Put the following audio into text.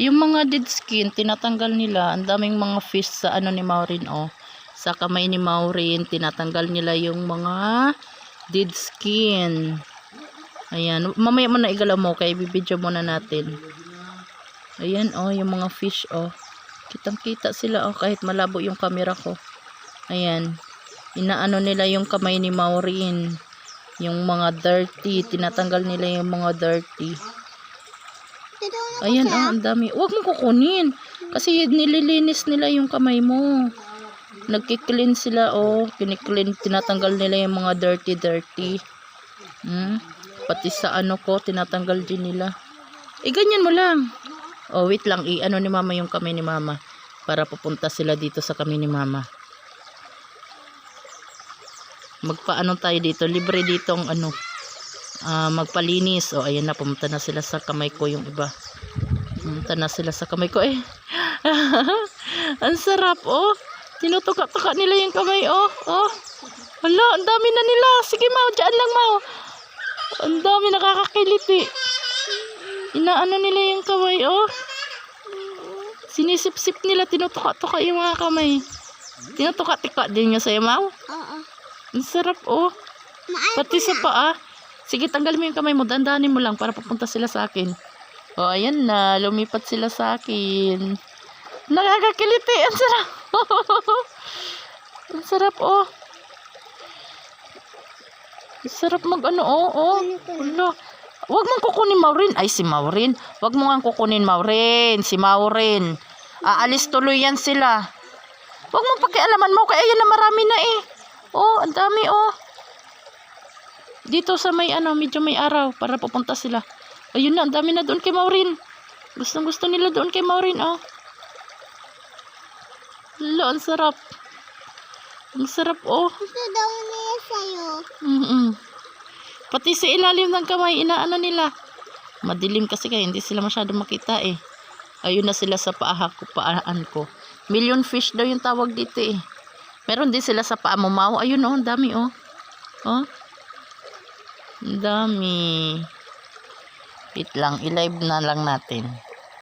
Yung mga dead skin, tinatanggal nila. Ang daming mga fish sa ano ni Maureen, oh. Sa kamay ni Maureen, tinatanggal nila yung mga dead skin. Ayan. Mamaya mo na igalaw mo, kaya bibidyo muna natin. Ayan, oh, yung mga fish, oh. Kitang-kita sila, oh, kahit malabo yung camera ko. Ayan. Inaano nila yung kamay ni Maureen. Yung mga dirty. Tinatanggal nila yung mga dirty. Ayan, ah, ang dami. Huwag mo kukunin. Kasi nililinis nila yung kamay mo. Nagkiklin sila, oh. Kiniklin, tinatanggal nila yung mga dirty-dirty. Hmm? Pati sa ano ko, tinatanggal din nila. Eh, ganyan mo lang. Oh, wait lang. I-ano ni mama yung kamay ni mama. Para pupunta sila dito sa kamay ni mama. Magpaano tayo dito. Libre dito ang ano. Ah, magpalinis. O, ayan na. Pumunta na sila sa kamay ko yung iba. Pumunta na sila sa kamay ko. Eh, ang sarap, oh. Tinutuka-tuka nila yung kamay, oh. Oh. Hala, ang dami na nila. Sige, Mau. Diyan lang, Mau. Ang dami nakakakiliti. Inaano nila yung kamay, oh. Sinisip-sip nila, tinutuka-tuka yung mga kamay. Tinutuka-tuka din nyo sa'yo, Mau. Oo. Ang sarap, oh. Pati sa paa. Sige, tanggalin mo yung kamay mo. Dandanin mo lang para pupunta sila sa akin. O, oh, ayan na. Lumipat sila sa akin. Nakakakiliti. Ang sarap. Ang sarap, oh. Ang sarap mag ano, oh, oh. Huwag mong kukunin, Maureen. Ay, si Maureen. Huwag mo nga kukunin, Maureen. Si Maureen. Aalis tuloy yan sila. Huwag mong pakialaman mo. Kaya yan na marami na eh. Oh, ang dami, oh. Dito sa may ano, medyo may araw para pupunta sila. Ayun na, ang dami na doon kay Maureen. Gustong gusto nila doon kay Maureen, oh. Lalo, ang sarap. Ang sarap, oh. Gusto daw niya sa'yo. Mm Pati sa ilalim ng kamay, inaano nila. Madilim kasi kaya hindi sila masyado makita eh. Ayun na sila sa paa ko, paan ko. Million fish daw yung tawag dito eh. Meron din sila sa paa mo, Mau. Ayun oh, ang dami oh. Oh. Dami. Wait lang, i-live na lang natin.